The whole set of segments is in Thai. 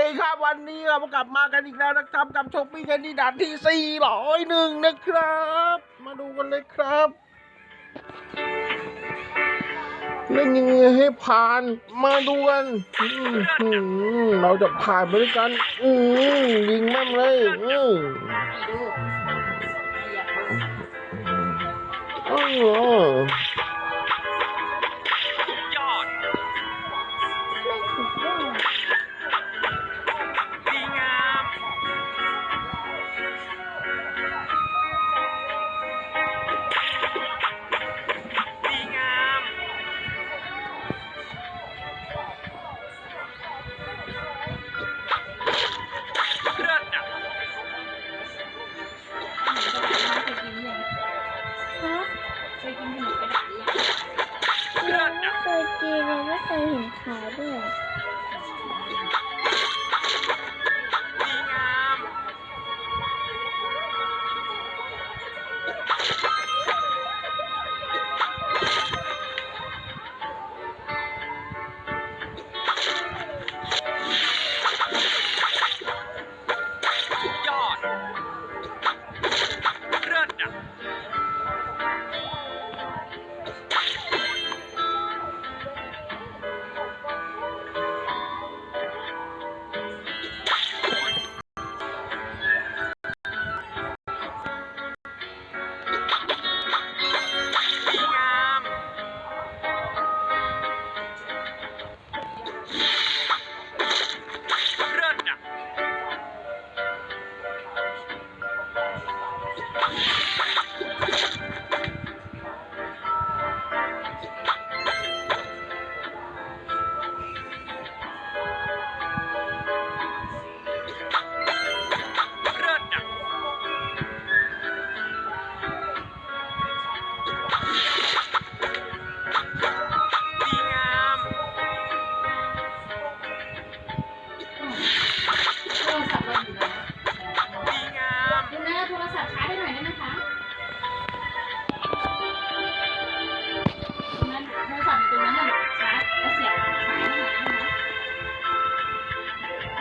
ดีครับวันนี้เรากลับมากันอีกแล้วนะครับ กับโชคปี้แคนดี้ด่านที่สี่ร้อยหนึ่งนะครับ มาดูกันเลยครับเล่นยังไงให้ผ่านมาดูกันเราจะผ่านไปด้วยกัน อืยิงแม่งเลยอือ ไม่อะเคยกินเลยไม่เคยเห็นขายด้วย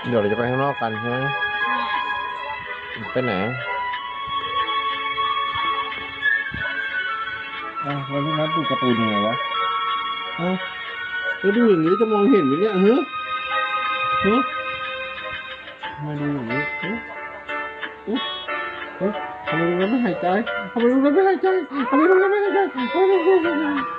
เดี๋ยวเราจะไปข้างนอกกันใช่ไหมใช่ไปไหนอะแล้วลูกนัดดูการ์ตูนยังไงวะเอ้าแล้วดูอย่างนี้จะมองเห็นไหมเนี่ยเฮ้ยเฮ้ยมาดูอย่างนี้เฮ้ยเฮ้ยเฮ้ยทำไมลูกนัดไม่หายใจทำไมลูกนัดไม่หายใจทำไมลูกนัดไม่หายใจทำไมลูกนัดไม่หายใจ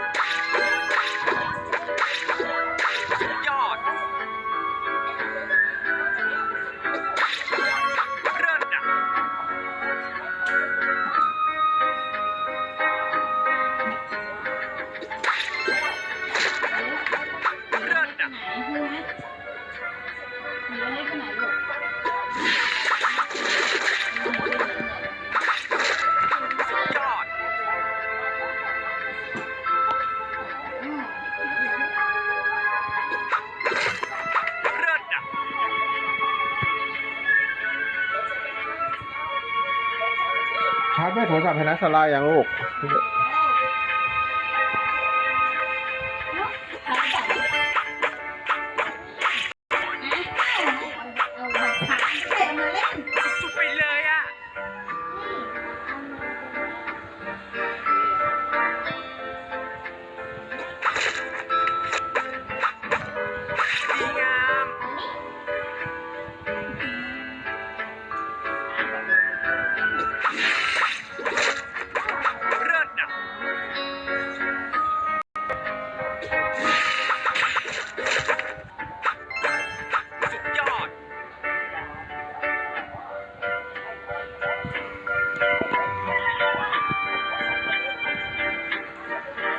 ชาร์จไม่โทรศัพท์ให้นัสลายยังลูก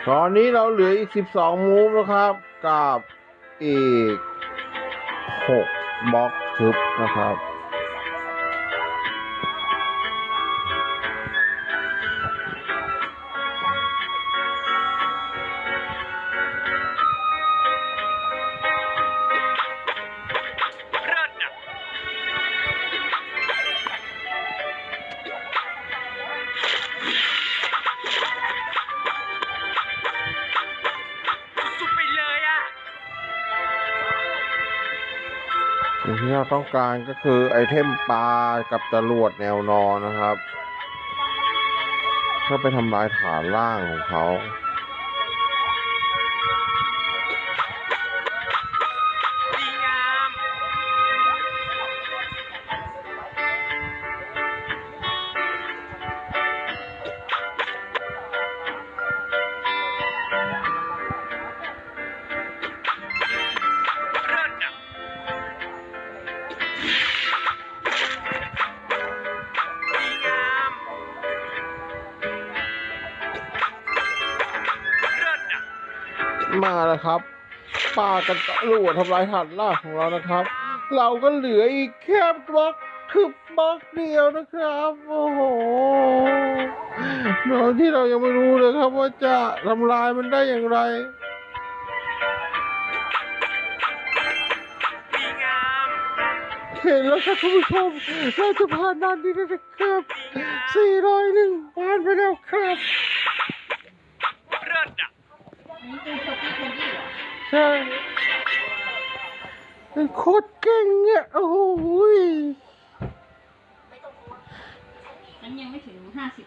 ตอนนี้เราเหลืออีก 12 มูฟนะครับ กับอีก 6บล็อกทึบนะครับ สิ่งที่เราต้องการก็คือไอเทมปลากับจรวดแนวนอนนะครับ เพื่อไปทำลายฐานล่างของเขา มาแล้วครับปลากับจรวดทำลายฐานล่าของเรานะครับ เราก็เหลืออีกแค่บล็อกคือบล็อกเดียวนะครับ โอ้โหโดยที่เรายังไม่รู้เลยครับ ว่าจะทำลายมันได้อย่างไรเห็นแล้วครับคุณผู้ชมเราจะผ่านด่านนี้แล้วนะครับ401ผ่านไปแล้วครับ ใช่โคตรเก่งเนี่ยโอ้โหยมันยังไม่ถึงห้าสิบ